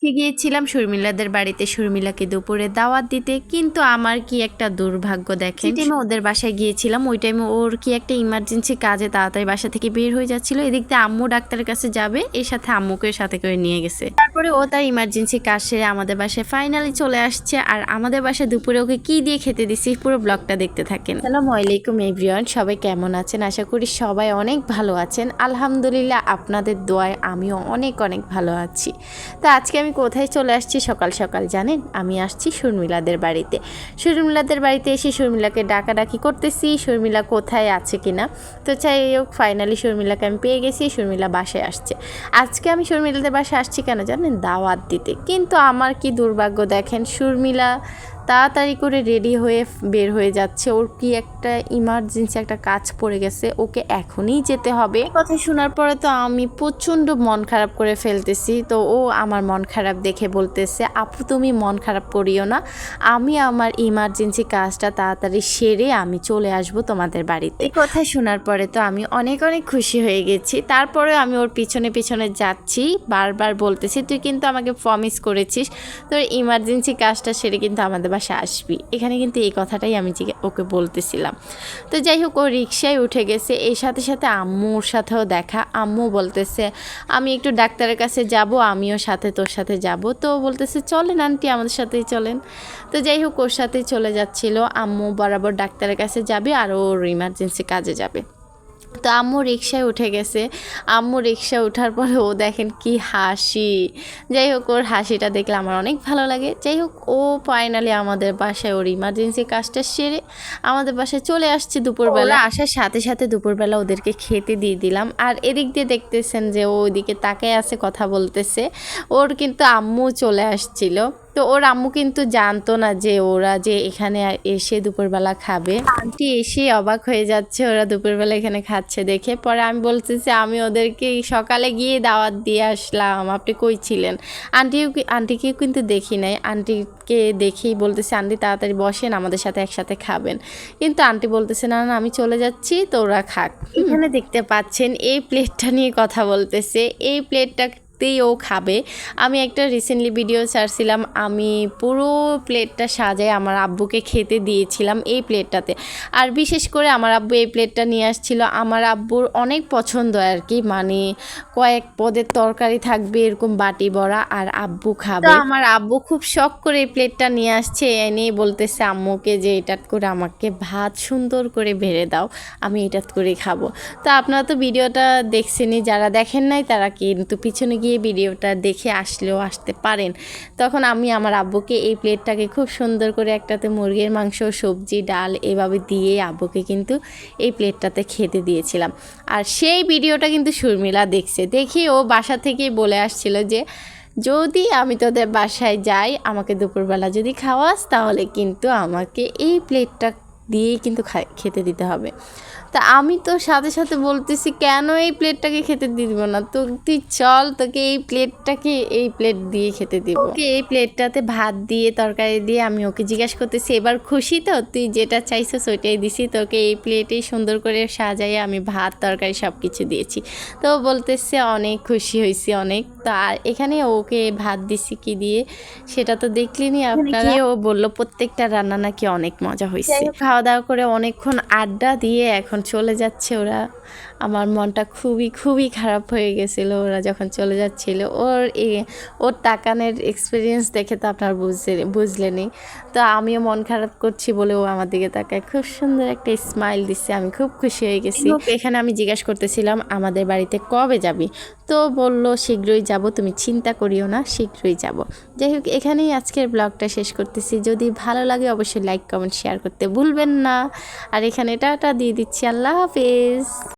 আজকে গিয়েছিলাম শর্মিলাদের বাড়িতে। শর্মিলাকে দুপুরে দাওয়াত দিতে। কিন্তু আমার কি একটা দুর্ভাগ্য দেখেন। টাইমে ওদের বাসায় গিয়েছিলাম ওই টাইমে ওর কি একটা ইমার্জেন্সি কাজে তাড়াতাড়ি বাসা থেকে বের হয়ে যাচ্ছিল। এদিক দিয়ে আম্মু ডাক্তারের কাছে যাবে এর সাথে আম্মুকে সাথে করে নিয়ে গেছে। তারপরে ও তার ইমার্জেন্সি কাজ সেরে আমাদের বাসায় ফাইনালি চলে আসছে। আর আমাদের বাসায় দুপুরে ওকে কি দিয়ে খেতে দিছি পুরো ব্লগটা দেখতে থাকেন। আসসালামু আলাইকুম এভরিওয়ান সবাই কেমন আছেন? আশা করি সবাই অনেক ভালো আছেন। আলহামদুলিল্লাহ আপনাদের দোয়ায় আমিও অনেক অনেক ভালো আছি। তো আজকে আমি কোথায় চলে আসছি সকাল সকাল জানেন? আমি আসছি শর্মিলাদের বাড়িতে। শর্মিলাদের বাড়িতে এসে শর্মিলাকে ডাকাডাকি করতেছি। শর্মিলা কোথায় আছে কিনা? তো চাই হোক ফাইনালি শর্মিলাকে আমি পেয়ে গেছি। শর্মিলা বাসায় আসছে। আজকে আমি শর্মিলাদের বাসায় আসছি কেন জানেন? দাওয়াত দিতে। কিন্তু আমার কি দুর্ভাগ্য দেখেন? শর্মিলা তাড়াতাড়ি করে রেডি হয়ে বের হয়ে যাচ্ছে। ওর কি একটা ইমার্জেন্সি একটা কাজ পড়ে গেছে, ওকে এখনই যেতে হবে। কথা শোনার পরে তো আমি প্রচণ্ড মন খারাপ করে ফেলতেছি। তো ও আমার মন খারাপ দেখে বলতেছে, আপু, তুমি মন খারাপ করিও না। আমি আমার ইমার্জেন্সি কাজটা তাড়াতাড়ি সেরে আমি চলে আসব তোমাদের বাড়িতে। কথা শোনার পরে তো আমি অনেক অনেক খুশি হয়ে গেছি। তারপরে আমি ওর পিছনে পিছনে যাচ্ছি, বারবার বলতেছি, তুই কিন্তু আমাকে প্রমিস করেছিস, তোর ইমার্জেন্সি কাজটা সেরে কিন্তু আমাদের বাসায় আসবি। এখানে কিন্তু এই কথাটাই আমি ওকে বলতেছিলাম। তো যাই হোক, ও রিক্সায় উঠে গেছে। এর সাথে সাথে আম্মুর সাথেও দেখা। আম্মু বলতেছে, আমি একটু ডাক্তারের কাছে যাব, আমিও সাথে তোর সাথে যাব। তো বলতেছে, চলেন আন্টি, আমাদের সাথেই চলেন। তো যাই হোক, ওর সাথেই চলে যাচ্ছিল। আম্মু বরাবর ডাক্তারের কাছে যাবে আর ওর ইমার্জেন্সি কাজে যাবে। তো আম্মু রিক্সায় উঠে গেছে। আম্মু রিক্সায় ওঠার পরে ও দেখেন কি হাসি। যাই হোক, ওর হাসিটা দেখলে আমার অনেক ভালো লাগে। যাই হোক, ও ফাইনালি আমাদের বাসায়, ওর ইমার্জেন্সি কাজটা সেরে আমাদের বাসায় চলে আসছে দুপুরবেলা। আসার সাথে সাথে দুপুরবেলা ওদেরকে খেতে দিয়ে দিলাম। আর এদিক দিয়ে দেখতেছেন যে ও ওইদিকে তাকায় আছে, কথা বলতেছে। ওর কিন্তু আম্মু চলে আসছিল। তো ওর আম্মু কিন্তু জানতো না যে ওরা যে এখানে এসে দুপুরবেলা খাবে। আন্টি এসে অবাক হয়ে যাচ্ছে ওরা দুপুরবেলা এখানে খাচ্ছে দেখে। পরে আমি বলতেছি আমি ওদেরকে সকালে গিয়ে দাওয়াত দিয়ে আসলাম। আপনি কই ছিলেন? আন্টিও কি- আন্টিকেও কিন্তু দেখি নাই। আন্টিকে দেখেই বলতেছে আন্টি তাড়াতাড়ি বসেন আমাদের সাথে একসাথে খাবেন। কিন্তু আন্টি বলতেছে না না আমি চলে যাচ্ছি তো ওরা খাক। এখানে দেখতে পাচ্ছেন এই প্লেটটা নিয়ে কথা বলতেছে। এই প্লেটটা তেই ও খাবে। আমি একটা রিসেন্টলি ভিডিও ছাড়ছিলাম, আমি পুরো প্লেটটা সাজায় আমার আব্বুকে খেতে দিয়েছিলাম এই প্লেটটাতে আর বিশেষ করে আমার আব্বু এই প্লেটটা নিয়ে আসছিল। আমার আব্বুর অনেক পছন্দ আর কি মানে কয়েক পদের তরকারি থাকবে, এরকম বাটি ভরা আর আব্বু খাবে। আমার আব্বু খুব শখ করে এই প্লেটটা নিয়ে আসছে এনে বলতেছে, আম্মুকে যে এটাত করে আমাকে ভাত সুন্দর করে ভেড়ে দাও, আমি এটাত করে খাব। তো আপনারা তো ভিডিওটা দেখছেনই, যারা দেখেন নাই তারা কিন্তু পিছনে গিয়ে ভিডিওটা দেখে আসলেও আসতে পারেন। তখন আমি আমার আব্বুকে এই প্লেটটাকে খুব সুন্দর করে একটাতে মুরগির মাংস, সবজি, ডাল এভাবে দিয়ে আব্বুকে কিন্তু এই প্লেটটাতে খেতে দিয়েছিলাম। আর সেই ভিডিওটা কিন্তু শর্মিলা দেখছে। দেখি ও বাসা থেকেই বলে আসছিল যে, যদি আমি তোদের বাসায় যাই, আমাকে দুপুরবেলা যদি খাওয়াস, তাহলে কিন্তু আমাকে এই প্লেটটা দিয়েই কিন্তু খেতে দিতে হবে। তা আমি তো সাথে সাথে বলতেছি কেন এই প্লেটটাকে খেতে দিব না? তো তুই চল তোকে এই প্লেটটাকে এই প্লেট দিয়ে খেতে দিব। ওকে এই প্লেটটাতে ভাত দিয়ে তরকারি দিয়ে আমি ওকে জিজ্ঞাসা করতেছি এবার খুশি তো? তুই যেটা চাইছিস ওইটাই দিছি তোকে এই প্লেটেই সুন্দর করে সাজাই আমি ভাত তরকারি সব কিছু দিয়েছি। তো ও বলতেছে অনেক খুশি হয়েছি অনেক। তো আর এখানে ওকে ভাত দিছি কি দিয়ে? সেটা তো দেখলেনি আপনারা। ও বলল প্রত্যেকটা রান্না নাকি অনেক মজা হয়েছে খাওয়া দাওয়া করে অনেকক্ষণ আড্ডা দিয়ে এখন চলে যাচ্ছে ওরা। আমার মনটা খুবই খুবই খারাপ হয়ে গেছিল ওরা যখন চলে যাচ্ছিল। ওর এ- ওর তাকানের এক্সপিরিয়েন্স দেখে তো আপনার বুঝে, বুঝলেনই। তো আমিও মন খারাপ করছি বলে ও আমার দিকে তাকায়। খুব সুন্দর একটা স্মাইল দিচ্ছে, আমি খুব খুশি হয়ে গেছি। এখানে আমি জিজ্ঞাসা করতেছিলাম, আমাদের বাড়িতে কবে যাবি? তো বলল, শীঘ্রই যাব, তুমি চিন্তা করিও না, শীঘ্রই যাব। যাই হোক, এখানেই আজকের ব্লগটা শেষ করতেছি। যদি ভালো লাগে, অবশ্যই লাইক কমেন্ট শেয়ার করতে ভুলবেন না। আর এখানে টাটা দিয়ে দিচ্ছি। আল্লাহ হাফেজ।